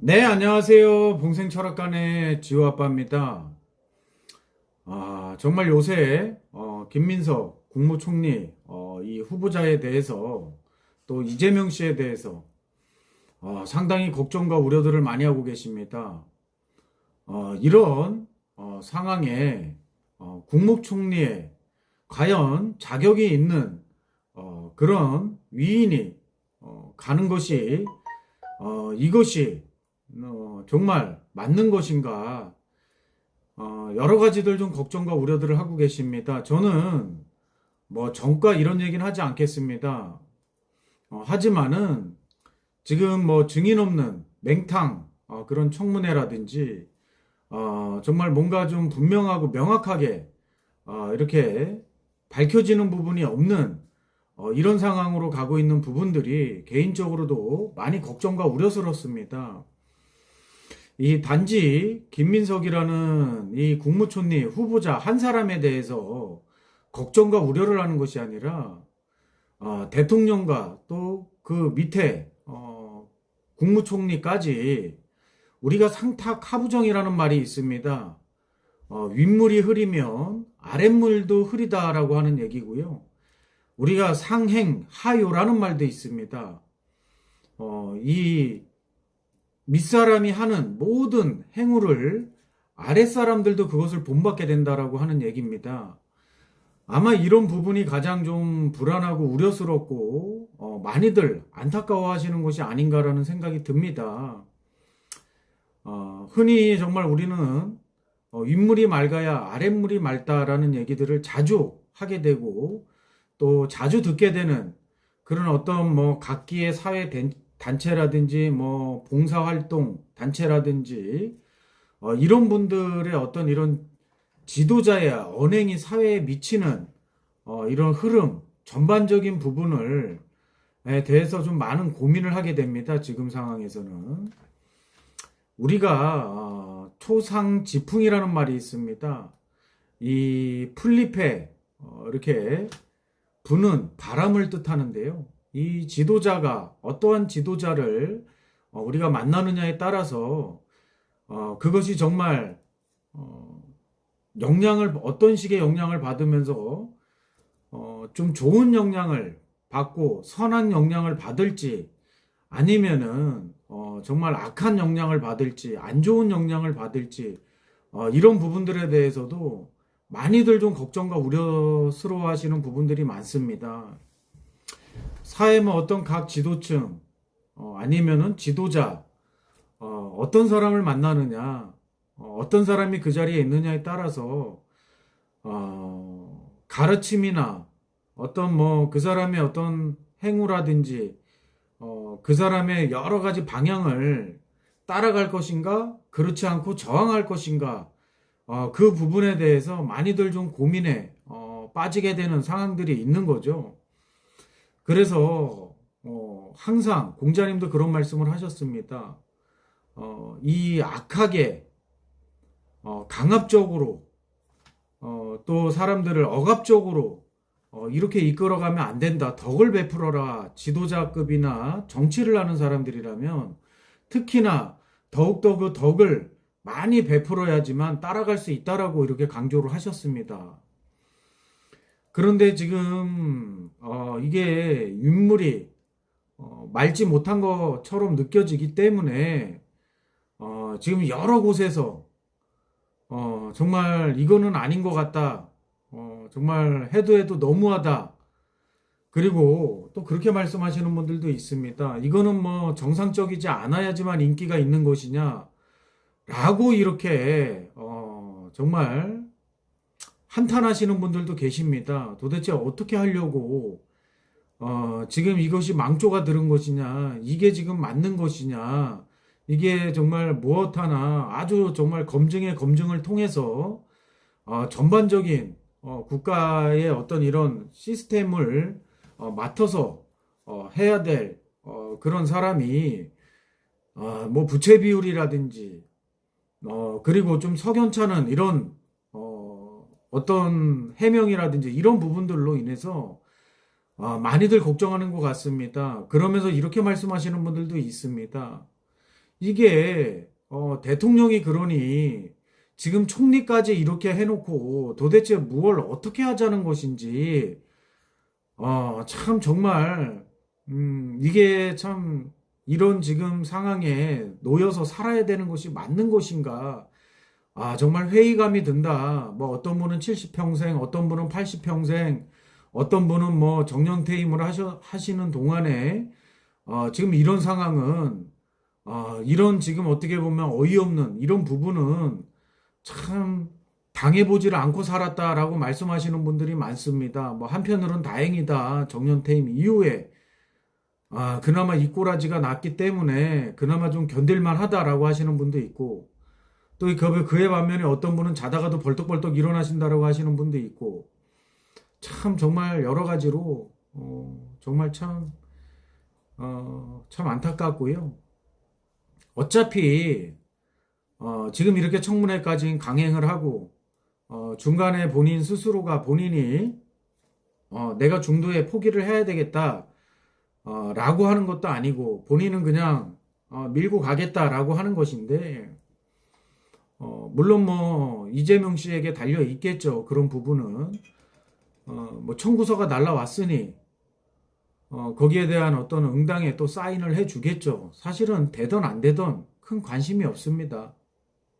네, 안녕하세요. 봉생철학관의 지호 아빠입니다. 아, 정말 요새, 어, 김민석 국무총리, 어, 이 후보자에 대해서 또 이재명 씨에 대해서, 어, 상당히 걱정과 우려들을 많이 하고 계십니다. 어, 이런, 어, 상황에, 어, 국무총리에 과연 자격이 있는, 어, 그런 위인이, 어, 가는 것이, 어, 이것이, 어, 정말 맞는 것인가? 어, 여러 가지들 좀 걱정과 우려들을 하고 계십니다. 저는 뭐 정가 이런 얘기는 하지 않겠습니다. 어, 하지만은 지금 뭐 증인 없는 맹탕 어, 그런 청문회라든지 어, 정말 뭔가 좀 분명하고 명확하게 어, 이렇게 밝혀지는 부분이 없는 어, 이런 상황으로 가고 있는 부분들이 개인적으로도 많이 걱정과 우려스럽습니다. 이 단지 김민석이라는 이 국무총리 후보자 한 사람에 대해서 걱정과 우려를 하는 것이 아니라 어, 대통령과 또 그 밑에 어, 국무총리까지 우리가 상탁 하부정이라는 말이 있습니다. 어, 윗물이 흐리면 아랫물도 흐리다라고 하는 얘기고요. 우리가 상행 하요라는 말도 있습니다. 어, 이 밑사람이 하는 모든 행위를 아랫사람들도 그것을 본받게 된다라고 하는 얘기입니다. 아마 이런 부분이 가장 좀 불안하고 우려스럽고 어, 많이들 안타까워하시는 것이 아닌가라는 생각이 듭니다. 어, 흔히 정말 우리는 어, 윗물이 맑아야 아랫물이 맑다라는 얘기들을 자주 하게 되고 또 자주 듣게 되는 그런 어떤 뭐 각기의 사회 된- 단체라든지 뭐 봉사활동 단체라든지 어, 이런 분들의 어떤 이런 지도자의 언행이 사회에 미치는 어, 이런 흐름 전반적인 부분을 에 대해서 좀 많은 고민을 하게 됩니다. 지금 상황에서는 우리가 어, 초상 지풍이라는 말이 있습니다. 이 풀잎에 어, 이렇게 부는 바람을 뜻하는데요. 이 지도자가 어떠한 지도자를 어, 우리가 만나느냐에 따라서 어, 그것이 정말 어, 영향을 어떤 식의 영향을 받으면서 어, 좀 좋은 영향을 받고 선한 영향을 받을지 아니면은 어, 정말 악한 영향을 받을지 안 좋은 영향을 받을지 어, 이런 부분들에 대해서도 많이들 좀 걱정과 우려스러워 하시는 부분들이 많습니다. 사회 뭐 어떤 각 지도층 어, 아니면은 지도자 어, 어떤 사람을 만나느냐 어, 어떤 사람이 그 자리에 있느냐에 따라서 어, 가르침이나 어떤 뭐 그 사람의 어떤 행위라든지 어, 그 사람의 여러 가지 방향을 따라갈 것인가 그렇지 않고 저항할 것인가 어, 그 부분에 대해서 많이들 좀 고민에 어, 빠지게 되는 상황들이 있는 거죠. 그래서 어, 항상 공자님도 그런 말씀을 하셨습니다. 어, 이 악하게 어, 강압적으로 어, 또 사람들을 억압적으로 어, 이렇게 이끌어가면 안 된다. 덕을 베풀어라. 지도자급이나 정치를 하는 사람들이라면 특히나 더욱더 그 덕을 많이 베풀어야지만 따라갈 수 있다라고 이렇게 강조를 하셨습니다. 그런데 지금 어, 이게 윗물이 어, 맑지 못한 것처럼 느껴지기 때문에 어, 지금 여러 곳에서 어, 정말 이거는 아닌 것 같다. 어, 정말 해도 해도 너무하다. 그리고 또 그렇게 말씀하시는 분들도 있습니다. 이거는 뭐 정상적이지 않아야지만 인기가 있는 것이냐. 라고 이렇게, 어, 정말 한탄하시는 분들도 계십니다. 도대체 어떻게 하려고, 어, 지금 이것이 망조가 들은 것이냐. 이게 지금 맞는 것이냐. 이게 정말 무엇 하나 아주 정말 검증의 검증을 통해서 어, 전반적인 어, 국가의 어떤 이런 시스템을 어, 맡아서 어, 해야 될 어, 그런 사람이 어, 뭐 부채 비율이라든지 어, 그리고 좀 석연찮은 이런 어, 어떤 해명이라든지 이런 부분들로 인해서 아, 많이들 걱정하는 것 같습니다. 그러면서 이렇게 말씀하시는 분들도 있습니다. 이게 어, 대통령이 그러니 지금 총리까지 이렇게 해놓고 도대체 무엇을 어떻게 하자는 것인지 어, 참 정말 음, 이게 참 이런 지금 상황에 놓여서 살아야 되는 것이 맞는 것인가? 아, 정말 회의감이 든다. 뭐 어떤 분은 70평생, 어떤 분은 80평생, 어떤 분은 뭐 정년퇴임을 하셔, 하시는 동안에 어, 지금 이런 상황은 어, 이런 지금 어떻게 보면 어이없는 이런 부분은 참 당해보지를 않고 살았다라고 말씀하시는 분들이 많습니다. 뭐 한편으로는 다행이다. 정년퇴임 이후에 아, 그나마 이 꼬라지가 났기 때문에 그나마 좀 견딜만 하다라고 하시는 분도 있고 또 그, 그에 반면에 어떤 분은 자다가도 벌떡벌떡 일어나신다라고 하시는 분도 있고 참 정말 여러 가지로 어, 정말 참, 어, 참 안타깝고요. 어차피 어, 지금 이렇게 청문회까지 강행을 하고 어, 중간에 본인 스스로가 본인이 어, 내가 중도에 포기를 해야 되겠다 어, 라고 하는 것도 아니고 본인은 그냥 어, 밀고 가겠다라고 하는 것인데 어, 물론 뭐 이재명 씨에게 달려 있겠죠. 그런 부분은. 어, 뭐 청구서가 날라왔으니 어, 거기에 대한 어떤 응당에 또 사인을 해주겠죠. 사실은 되던 안 되던 큰 관심이 없습니다.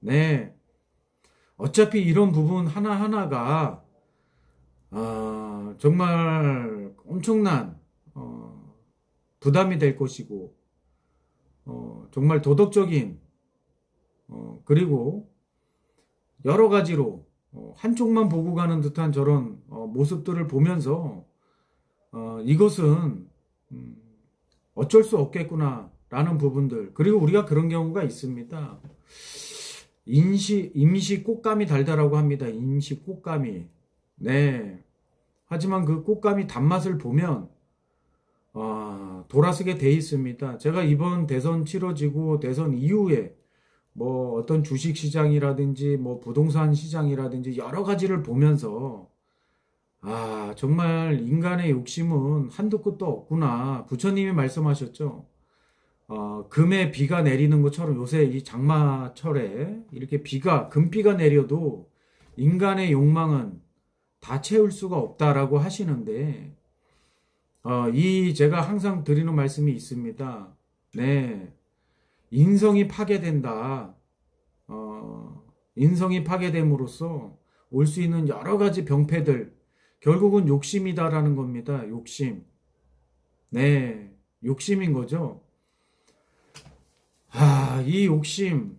네. 어차피 이런 부분 하나하나가 아, 정말 엄청난 어, 부담이 될 것이고 어, 정말 도덕적인 어, 그리고 여러 가지로 어, 한쪽만 보고 가는 듯한 저런 어, 모습들을 보면서 어, 이것은 음, 어쩔 수 없겠구나라는 부분들 그리고 우리가 그런 경우가 있습니다. 인시 임시 꽃감이 달다라고 합니다. 임시 꽃감이 네. 하지만 그 꽃감이 단맛을 보면 아, 돌아서게 돼 있습니다. 제가 이번 대선 치러지고 대선 이후에 뭐 어떤 주식 시장이라든지 뭐 부동산 시장이라든지 여러 가지를 보면서 아, 정말 인간의 욕심은 한도 끝도 없구나. 부처님이 말씀하셨죠. 어, 금에 비가 내리는 것처럼 요새 이 장마철에 이렇게 비가, 금비가 내려도 인간의 욕망은 다 채울 수가 없다라고 하시는데, 어, 이 제가 항상 드리는 말씀이 있습니다. 네. 인성이 파괴된다. 어, 인성이 파괴됨으로써 올 수 있는 여러 가지 병폐들, 결국은 욕심이다라는 겁니다. 욕심. 네. 욕심인 거죠. 아, 이 욕심,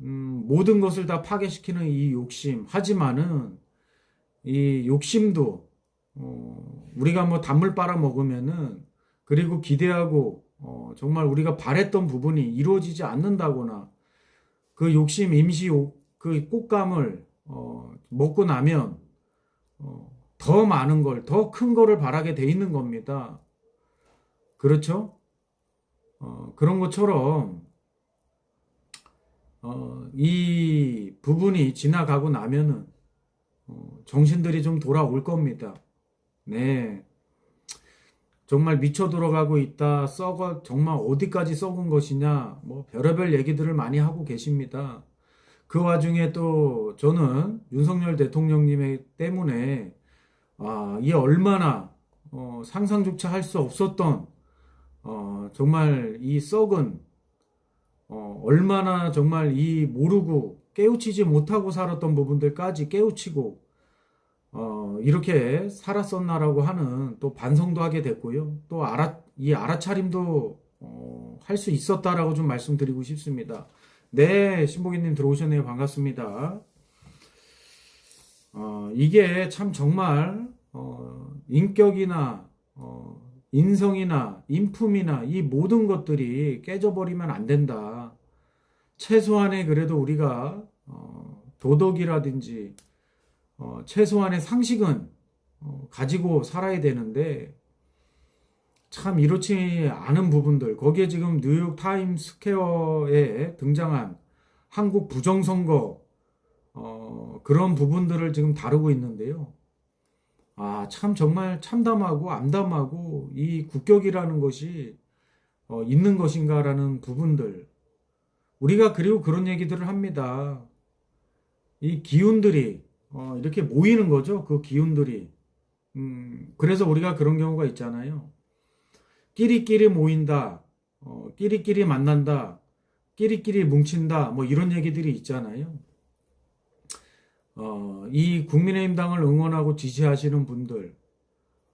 음, 모든 것을 다 파괴시키는 이 욕심. 하지만은, 이 욕심도, 어, 우리가 뭐 단물 빨아 먹으면은, 그리고 기대하고, 어, 정말 우리가 바랬던 부분이 이루어지지 않는다거나, 그 욕심, 임시 욕, 그 꽃감을, 어, 먹고 나면, 어, 더 많은 걸, 더 큰 거를 바라게 돼 있는 겁니다. 그렇죠? 어, 그런 것처럼, 어, 이 부분이 지나가고 나면은 어, 정신들이 좀 돌아올 겁니다. 네. 정말 미쳐 들어가고 있다. 썩어 정말 어디까지 썩은 것이냐. 뭐 별의별 얘기들을 많이 하고 계십니다. 그 와중에 또 저는 윤석열 대통령님 때문에 아, 이게 얼마나 어, 상상조차 할 수 없었던 어, 정말 이 썩은 어, 얼마나 정말 이 모르고 깨우치지 못하고 살았던 부분들까지 깨우치고 어, 이렇게 살았었나라고 하는 또 반성도 하게 됐고요. 또 알아, 이 알아차림도 어, 할 수 있었다라고 좀 말씀드리고 싶습니다. 네, 신복이님 들어오셨네요. 반갑습니다. 어, 이게 참 정말 어, 인격이나 어, 인성이나 인품이나 이 모든 것들이 깨져버리면 안 된다. 최소한의 그래도 우리가 어, 도덕이라든지 어, 최소한의 상식은 어, 가지고 살아야 되는데 참 이렇지 않은 부분들 거기에 지금 뉴욕 타임스 스퀘어에 등장한 한국 부정선거 어, 그런 부분들을 지금 다루고 있는데요. 아, 참 정말 참담하고 암담하고 이 국격이라는 것이 어, 있는 것인가라는 부분들. 우리가 그리고 그런 얘기들을 합니다. 이 기운들이 어, 이렇게 모이는 거죠. 그 기운들이. 음, 그래서 우리가 그런 경우가 있잖아요. 끼리끼리 모인다. 어, 끼리끼리 만난다. 끼리끼리 뭉친다. 뭐 이런 얘기들이 있잖아요. 어, 이 국민의힘당을 응원하고 지지하시는 분들,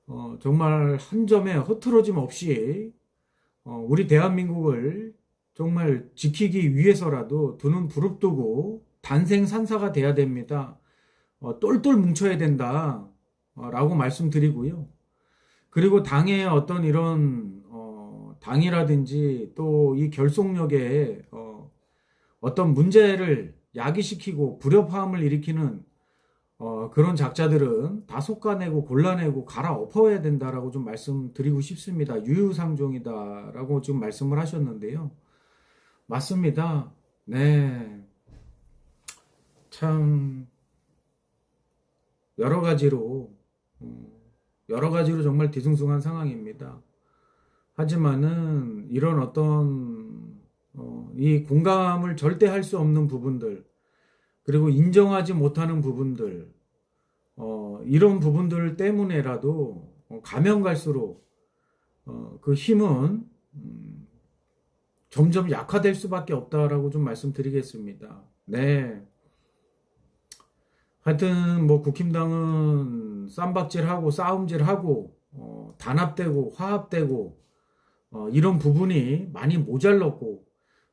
어, 정말 한 점에 흐트러짐 없이 어, 우리 대한민국을 정말 지키기 위해서라도 두눈 부릅뜨고 단생산사가 돼야 됩니다. 어, 똘똘 뭉쳐야 된다. 어, 라고 말씀드리고요. 그리고 당의 어떤 이런 어, 당이라든지 또 이 결속력에 어, 어떤 문제를 야기시키고 불협화음을 일으키는 어, 그런 작자들은 다 솎아내고 골라내고 갈아엎어야 된다라고 좀 말씀드리고 싶습니다. 유유상종이다라고 지금 말씀을 하셨는데요. 맞습니다. 네. 참, 여러 가지로, 음, 여러 가지로 정말 뒤숭숭한 상황입니다. 하지만은, 이런 어떤, 어, 이 공감을 절대 할 수 없는 부분들, 그리고 인정하지 못하는 부분들, 어, 이런 부분들 때문에라도 어, 가면 갈수록 어, 그 힘은 음, 점점 약화될 수밖에 없다라고 좀 말씀드리겠습니다. 네. 하여튼 뭐 국힘당은 쌈박질하고 싸움질하고 어, 단합되고 화합되고 어, 이런 부분이 많이 모자랐고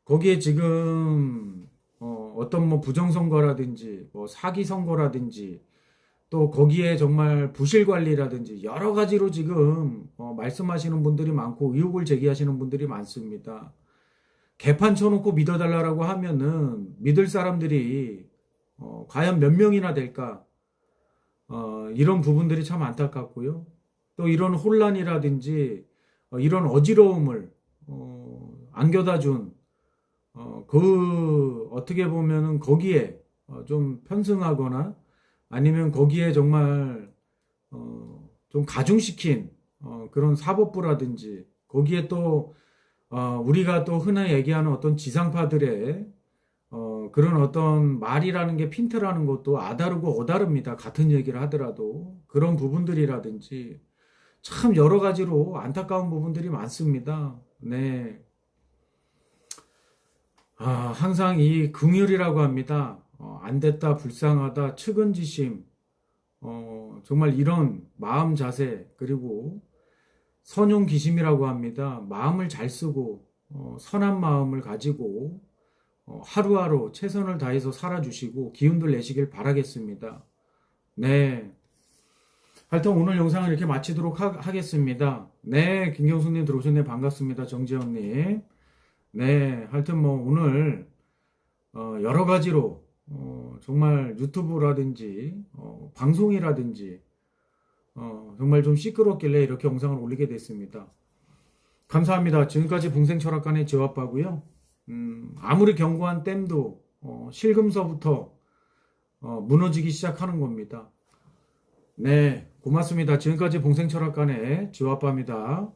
거기에 지금 어, 어떤 뭐 부정선거라든지 뭐 사기선거라든지 또 거기에 정말 부실 관리라든지 여러 가지로 지금 어, 말씀하시는 분들이 많고 의혹을 제기하시는 분들이 많습니다. 개판 쳐놓고 믿어달라고 하면은 믿을 사람들이 어, 과연 몇 명이나 될까? 어, 이런 부분들이 참 안타깝고요. 또 이런 혼란이라든지 어, 이런 어지러움을 어, 안겨다 준 어, 그 어떻게 보면은 거기에 어, 좀 편승하거나 아니면 거기에 정말 어, 좀 가중시킨 어, 그런 사법부라든지 거기에 또 어, 우리가 또 흔히 얘기하는 어떤 지상파들의 어, 그런 어떤 말이라는 게 핀트라는 것도 아다르고 어다릅니다. 같은 얘기를 하더라도 그런 부분들이라든지 참 여러 가지로 안타까운 부분들이 많습니다. 네. 아, 항상 이 긍휼이라고 합니다. 어, 안 됐다, 불쌍하다, 측은지심, 어, 정말 이런 마음 자세, 그리고 선용기심이라고 합니다. 마음을 잘 쓰고, 어, 선한 마음을 가지고, 어, 하루하루 최선을 다해서 살아주시고, 기운들 내시길 바라겠습니다. 네. 하여튼 오늘 영상을 이렇게 마치도록 하, 하겠습니다. 네, 김경수님 들어오셨네. 반갑습니다. 정재현님. 네, 하여튼 뭐 오늘 어, 여러 가지로 어, 정말 유튜브라든지 어, 방송이라든지 어, 정말 좀 시끄럽길래 이렇게 영상을 올리게 됐습니다. 감사합니다. 지금까지 봉생철학관의 지화빠고요. 음, 아무리 견고한 댐도 어, 실금서부터 어, 무너지기 시작하는 겁니다. 네, 고맙습니다. 지금까지 봉생철학관의 지화빠입니다.